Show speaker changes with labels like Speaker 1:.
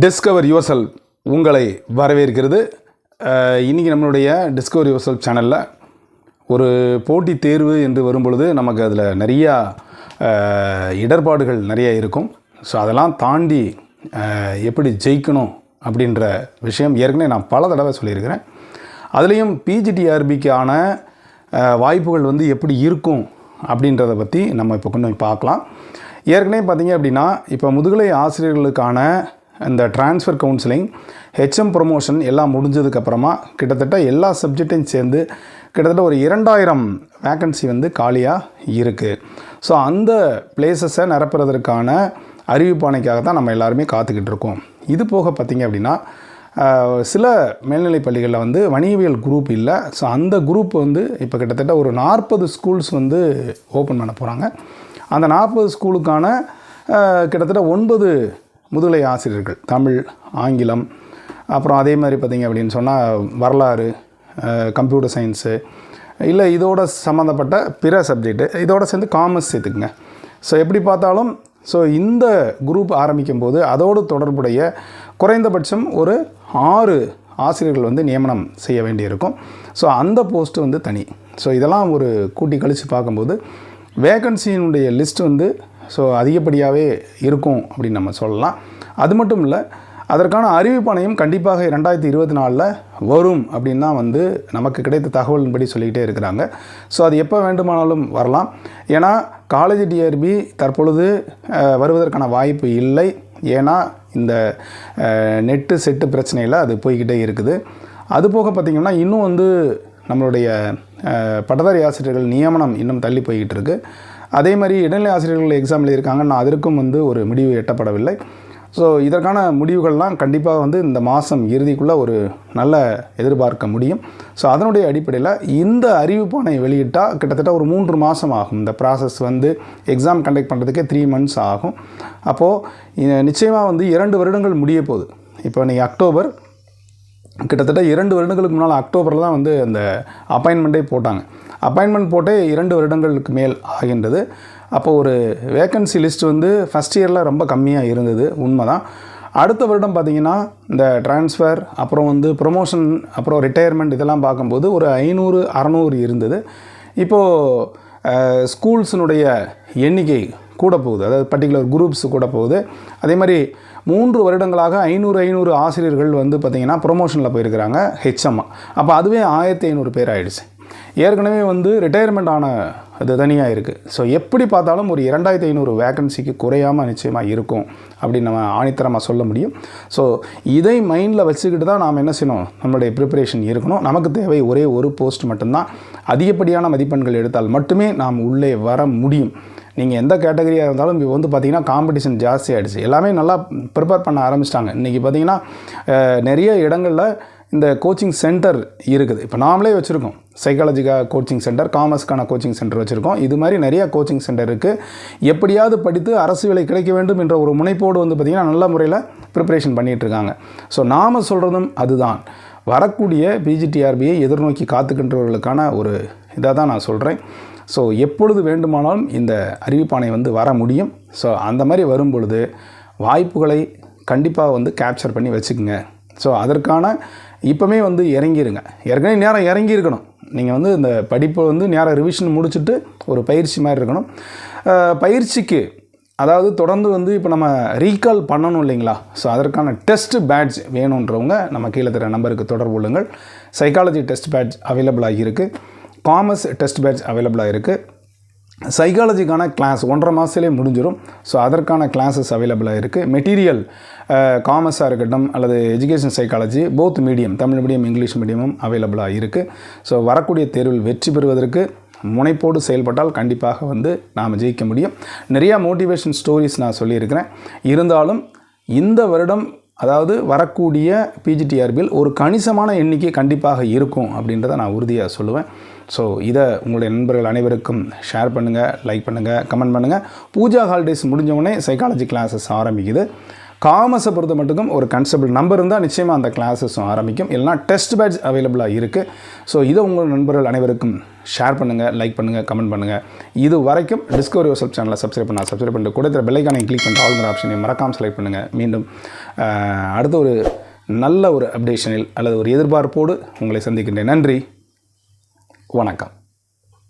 Speaker 1: Discover யுவர்செல் உங்களை வரவேற்கிறது. இன்றைக்கி இன்னைக்கு நம்மளுடைய டிஸ்கவர் யுவர்செல் சேனலில் ஒரு போட்டித் தேர்வு என்று வரும்பொழுது நமக்கு அதில் நிறையா இடர்பாடுகள் நிறைய இருக்கும். ஸோ அதெல்லாம் தாண்டி எப்படி ஜெயிக்கணும் அப்படின்ற விஷயம் ஏற்கனவே நான் பல தடவை சொல்லியிருக்கிறேன். அதுலேயும் பிஜிடிஆர்பிக்கான வாய்ப்புகள் வந்து எப்படி இருக்கும் அப்படின்றத பற்றி நம்ம இப்போ கொஞ்சம் பார்க்கலாம். ஏற்கனவே பார்த்தீங்க அப்படின்னா இப்போ முதுகலை ஆசிரியர்களுக்கான இந்த ட்ரான்ஸ்ஃபர் கவுன்சிலிங் ஹெச்எம் ப்ரொமோஷன் எல்லாம் முடிஞ்சதுக்கப்புறமா கிட்டத்தட்ட எல்லா சப்ஜெக்டையும் சேர்ந்து கிட்டத்தட்ட ஒரு இரண்டாயிரம் வேக்கன்சி வந்து காலியாக இருக்குது ஸோ அந்த பிளேசஸை நிரப்புறதற்கான அறிவிப்பானைக்காக தான் நம்ம எல்லாருமே காத்துக்கிட்டு இருக்கோம். இது போக பார்த்தீங்க அப்படின்னா சில மேல்நிலைப் பள்ளிகளில் வந்து வணிகவியல் குரூப் இல்லை. ஸோ அந்த குரூப் வந்து இப்போ கிட்டத்தட்ட ஒரு நாற்பது ஸ்கூல்ஸ் வந்து ஓப்பன் பண்ண போகிறாங்க அந்த நாற்பது ஸ்கூலுக்கான கிட்டத்தட்ட ஒன்பது முதுகலை ஆசிரியர்கள் தமிழ் ஆங்கிலம் அப்புறம் அதே மாதிரி பார்த்திங்க அப்படின்னு சொன்னால் வரலாறு கம்ப்யூட்டர் சயின்ஸு இல்லை இதோட சம்மந்தப்பட்ட பிற சப்ஜெக்ட்டு இதோட சேர்ந்து காமர்ஸ் சேர்த்துக்குங்க. ஸோ எப்படி பார்த்தாலும் ஸோ இந்த குரூப் ஆரம்பிக்கும் போது அதோடு தொடர்புடைய குறைந்தபட்சம் ஒரு ஆறு ஆசிரியர்கள் வந்து நியமனம் செய்ய வேண்டியிருக்கும். ஸோ அந்த போஸ்ட்டு வந்து தனி. ஸோ இதெல்லாம் ஒரு கூட்டி கழித்து பார்க்கும்போது வேகன்சியினுடைய லிஸ்ட் வந்து ஸோ அதிகப்படியாகவே இருக்கும் அப்படின்னு நம்ம சொல்லலாம். அது மட்டும் இல்லை அதற்கான அறிவிப்பாணையும் கண்டிப்பாக ரெண்டாயிரத்தி இருபத்தி நாலில் வரும் அப்படின்னு தான் வந்து நமக்கு கிடைத்த தகவலின்படி சொல்லிக்கிட்டே இருக்கிறாங்க. ஸோ அது எப்போ வேண்டுமானாலும் வரலாம். ஏன்னா காலேஜ் டிஆர்பி தற்பொழுது வருவதற்கான வாய்ப்பு இல்லை. ஏன்னா இந்த நெட்டு செட்டு பிரச்சனையில் அது போய்கிட்டே இருக்குது. அது போக பார்த்திங்கன்னா இன்னும் வந்து நம்மளுடைய பட்டதாரி ஆசிரியர்கள் நியமனம் இன்னும் தள்ளி போய்கிட்டு இருக்குது அதே மாதிரி இடைநிலை ஆசிரியர்கள் எக்ஸாம் எழுதியிருக்காங்கன்னா அதற்கும் வந்து ஒரு முடிவு எட்டப்படவில்லை. ஸோ இதற்கான முடிவுகள்லாம் கண்டிப்பாக வந்து இந்த மாதம் இறுதிக்குள்ளே ஒரு நல்ல எதிர்பார்க்க முடியும். ஸோ அதனுடைய அடிப்படையில் இந்த அறிவிப்பானை வெளியிட்டால் கிட்டத்தட்ட ஒரு மூன்று மாதம் ஆகும். இந்த ப்ராசஸ் வந்து எக்ஸாம் கண்டக்ட் பண்ணுறதுக்கே த்ரீ மந்த்ஸ் ஆகும். அப்போது நிச்சயமாக வந்து இரண்டு வருடங்கள் முடிய போகுது. இப்போ நீங்கள் அக்டோபர் கிட்டத்தட்ட இரண்டு வருடங்களுக்கு முன்னால் அக்டோபரில் தான் வந்து அந்த அப்பாயின்மெண்ட்டே போட்டாங்க. அப்பாயின்மெண்ட் போட்டே இரண்டு வருடங்களுக்கு மேல் ஆகின்றது. அப்போ ஒரு வேக்கன்சி லிஸ்ட் வந்து ஃபஸ்ட் இயரில் ரொம்ப கம்மியாக இருந்தது உண்மை தான் அடுத்த வருடம் பார்த்திங்கன்னா இந்த ட்ரான்ஸ்ஃபர் அப்புறம் வந்து ப்ரொமோஷன் அப்புறம் ரிட்டையர்மெண்ட் இதெல்லாம் பார்க்கும்போது ஒரு ஐநூறு அறநூறு இருந்தது. இப்போது ஸ்கூல்ஸினுடைய எண்ணிக்கை கூட போகுது. அதாவது பர்டிகுலர் குரூப்ஸ் கூட போகுது. அதே மாதிரி மூன்று வருடங்களாக ஐநூறு ஐநூறு ஆசிரியர்கள் வந்து பார்த்திங்கன்னா ப்ரொமோஷனில் போயிருக்கிறாங்க ஹெச்எம்மா அப்போ அதுவே ஆயிரத்தி ஐநூறு பேர் ஆகிடுச்சு ஏற்கனவே வந்து ரிட்டையர்மெண்ட் ஆன அது தனியாக இருக்குது ஸோ எப்படி பார்த்தாலும் ஒரு இரண்டாயிரத்தி ஐநூறு வேக்கன்சிக்கு குறையாமல் நிச்சயமாக இருக்கும் அப்படின்னு நம்ம ஆணித்தரமாக சொல்ல முடியும். ஸோ இதை மைண்டில் வச்சுக்கிட்டு தான் நாம் என்ன செய்யணும்? நம்மளுடைய ப்ரிப்பரேஷன் இருக்கணும். நமக்கு தேவை ஒரே ஒரு போஸ்ட் மட்டும்தான். அதிகப்படியான மதிப்பெண்கள் எடுத்தால் மட்டுமே நாம் உள்ளே வர முடியும். நீங்கள் எந்த கேட்டகரியாக இருந்தாலும் இப்போ வந்து பார்த்தீங்கன்னா காம்படிஷன் ஜாஸ்தி ஆகிடுச்சு எல்லாமே நல்லா ப்ரிப்பேர் பண்ண ஆரம்பிச்சிட்டாங்க. இன்றைக்கி பார்த்திங்கன்னா நிறைய இடங்களில் இந்த கோச்சிங் சென்டர் இருக்குது. இப்போ நாமளே வச்சுருக்கோம். சைக்காலஜிக்காக கோச்சிங் சென்டர் காமர்ஸ்க்கான கோச்சிங் சென்டர் வச்சுருக்கோம். இது மாதிரி நிறையா கோச்சிங் சென்டர் இருக்குது எப்படியாவது படித்து அரசு வேலை கிடைக்க வேண்டும் என்ற ஒரு முனைப்போடு வந்து பார்த்திங்கன்னா நல்ல முறையில் ப்ரிப்பரேஷன் பண்ணிகிட்டு இருக்காங்க. ஸோ நாம் சொல்கிறதும் அதுதான். வரக்கூடிய பிஜிடிஆர்பியை எதிர்நோக்கி காத்துக்கின்றவர்களுக்கான ஒரு இதாக தான் நான் சொல்கிறேன் ஸோ எப்பொழுது வேண்டுமானாலும் இந்த அறிவிப்பானை வந்து வர முடியும். ஸோ அந்த மாதிரி வரும் பொழுது வாய்ப்புகளை கண்டிப்பாக வந்து கேப்சர் பண்ணி வச்சுக்கோங்க. ஸோ அதற்கான இப்போமே வந்து இறங்கிருங்க. ஏற்கனவே நேரம் இறங்கி இருக்கணும் நீங்கள் வந்து இந்த படிப்பை வந்து நேரம் ரிவிஷன் முடிச்சுட்டு ஒரு பயிற்சி மாதிரி இருக்கணும். பயிற்சிக்கு அதாவது தொடர்ந்து வந்து இப்போ நம்ம ரீகால் பண்ணணும் இல்லைங்களா? ஸோ அதற்கான டெஸ்ட் பேட்ச் வேணுன்றவங்க நம்ம கீழே தர நம்பருக்கு தொடர்பு கொள்ளுங்கள். சைக்காலஜி டெஸ்ட் பேட்ச் அவைலபிளாக இருக்குது காமர்ஸ் டெஸ்ட் பேட்ச் அவைலபிளாக இருக்குது சைக்காலஜிக்கான கிளாஸ் ஒன்றரை மாதத்துலேயே முடிஞ்சிடும் ஸோ அதற்கான கிளாஸஸ் அவைலபிளாக இருக்குது மெட்டீரியல் காமர்ஸாக இருக்கட்டும் அல்லது education psychology both medium Tamil medium English மீடியமும் அவைலபிளாக இருக்குது ஸோ வரக்கூடிய தேர்வில் வெற்றி பெறுவதற்கு முனைப்போடு செயல்பட்டால் கண்டிப்பாக வந்து நாம் ஜெயிக்க முடியும். நிறையா மோட்டிவேஷன் ஸ்டோரிஸ் நான் சொல்லியிருக்கிறேன். இருந்தாலும் இந்த வருடம் அதாவது வரக்கூடிய பிஜிடிஆர்பியில் ஒரு கணிசமான எண்ணிக்கை கண்டிப்பாக இருக்கும் அப்படின்றத நான் உறுதியாக சொல்லுவேன். ஸோ இதை உங்களுடைய நண்பர்கள் அனைவருக்கும் ஷேர் பண்ணுங்கள் லைக் பண்ணுங்கள் கமெண்ட் பண்ணுங்கள் பூஜா ஹாலிடேஸ் முடிஞ்சவுடனே சைக்காலஜி கிளாஸஸ் ஆரம்பிக்குது. காமர்ஸை பொறுத்த மட்டுக்கும் ஒரு கன்ஸ்டபிள் நம்பர் இருந்தால் நிச்சயமாக அந்த கிளாஸஸும் ஆரம்பிக்கும். இல்லைனா டெஸ்ட் பேட்ச் அவைலபிளாக இருக்குது ஸோ இதை உங்கள் நண்பர்கள் அனைவருக்கும் ஷேர் பண்ணுங்கள் லைக் பண்ணுங்கள் கமெண்ட் பண்ணுங்கள் இது வரைக்கும் டிஸ்கவரி யோசப் சேனலை சப்ஸ்கிரைப் பண்ணால் சப்ஸ்கிரைப் பண்ணிட்டு கூட இருக்கிற பெல்லைக்கானை கிளிக் பண்ணிட்டு ஆளுங்கிற ஆப்ஷனையும் மறக்காமல் செலக்ட் பண்ணுங்கள் மீண்டும் அடுத்த ஒரு நல்ல ஒரு அப்டேஷனில் அல்லது ஒரு எதிர்பார்ப்போடு உங்களை சந்திக்கின்றேன். நன்றி. வணக்கம்.